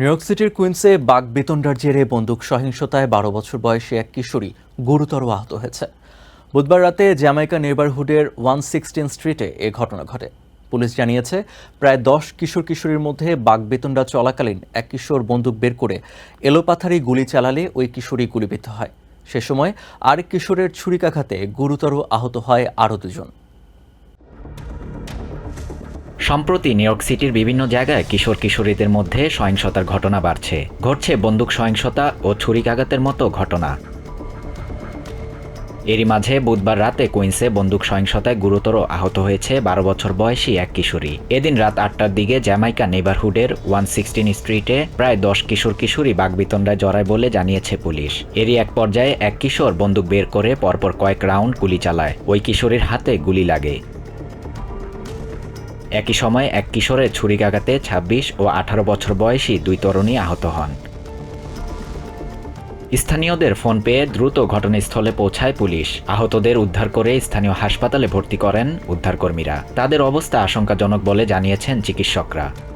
New York সিটির কুইন্সে বাঘ বেতনডার জেরে বন্দুক সহিংসতায় বারো বছর বয়সী এক কিশোরী গুরুতর আহত হয়েছে। বুধবার রাতে জ্যামাইকা নেবারহুডের ওয়ান সিক্সটিন স্ট্রিটে এ ঘটনা ঘটে। পুলিশ জানিয়েছে, প্রায় দশ কিশোর কিশোরীর মধ্যে বাঘ বেতনডা চলাকালীন এক কিশোর বন্দুক বের করে এলোপাথারি গুলি চালালে ওই কিশোরী গুলিবিদ্ধ হয়। সে সময় আরেক কিশোরের ছুরিকাঘাতে গুরুতর আহত হয় আরও দুজন। সম্প্রতি নিউ ইয়র্ক সিটির বিভিন্ন জায়গায় কিশোর কিশোরীদের মধ্যে সহিংসতার ঘটনা বাড়ছে। ঘটছে বন্দুক সহিংসতা ও ছুরিকাঘাতের মতো ঘটনা। এরই মাঝে বুধবার রাতে কুইন্সে বন্দুক সহিংসতায় গুরুতর আহত হয়েছে বারো বছর বয়সী এক কিশোরী। এদিন রাত আটটার দিকে জ্যামাইকা নেবারহুডের ওয়ান সিক্সটিন স্ট্রিটে প্রায় দশ কিশোর কিশোরী বাগবিতণ্ডায় জড়ায় বলে জানিয়েছে পুলিশ। এরই এক পর্যায়ে এক কিশোর বন্দুক বের করে পরপর কয়েক রাউন্ড গুলি চালায়। ওই কিশোরীর হাতে গুলি লাগে। একই সময় এক কিশোরের ছুরিকাঘাতে ২৬ ও আঠারো বছর বয়সী দুই তরুণী আহত হন। স্থানীয়দের ফোন পেয়ে দ্রুত ঘটনাস্থলে পৌঁছায় পুলিশ। আহতদের উদ্ধার করে স্থানীয় হাসপাতালে ভর্তি করেন উদ্ধারকর্মীরা। তাদের অবস্থা আশঙ্কাজনক বলে জানিয়েছেন চিকিৎসকরা।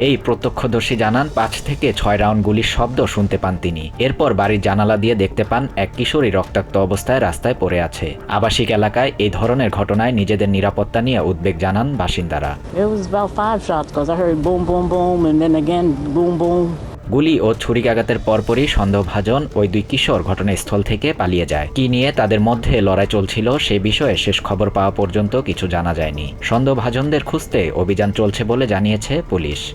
এই প্রত্যক্ষদর্শী জানান পাঁচ থেকে ছয় রাউন্ড গুলির শব্দ শুনতে পান তিনি। এরপর বাড়ির জানালা দিয়ে দেখতে পান এক কিশোরী রক্তাক্ত অবস্থায় রাস্তায় পড়ে আছে। আবাসিক এলাকায় এই ধরনের ঘটনায় নিজেদের নিরাপত্তা নিয়ে উদ্বেগ জানান বাসিন্দারা. গুলি ও ছুরিকাঘাতের পরপরই সন্দেহভাজন ওই দুই কিশোর ঘটনাস্থল থেকে পালিয়ে যায়। কি নিয়ে তাদের মধ্যে লড়াই চলছিল সে বিষয়ে শেষ খবর পাওয়া পর্যন্ত কিছু জানা যায়নি। সন্দেহভাজনদের খুঁজতে অভিযান চলছে বলে জানিয়েছে পুলিশ।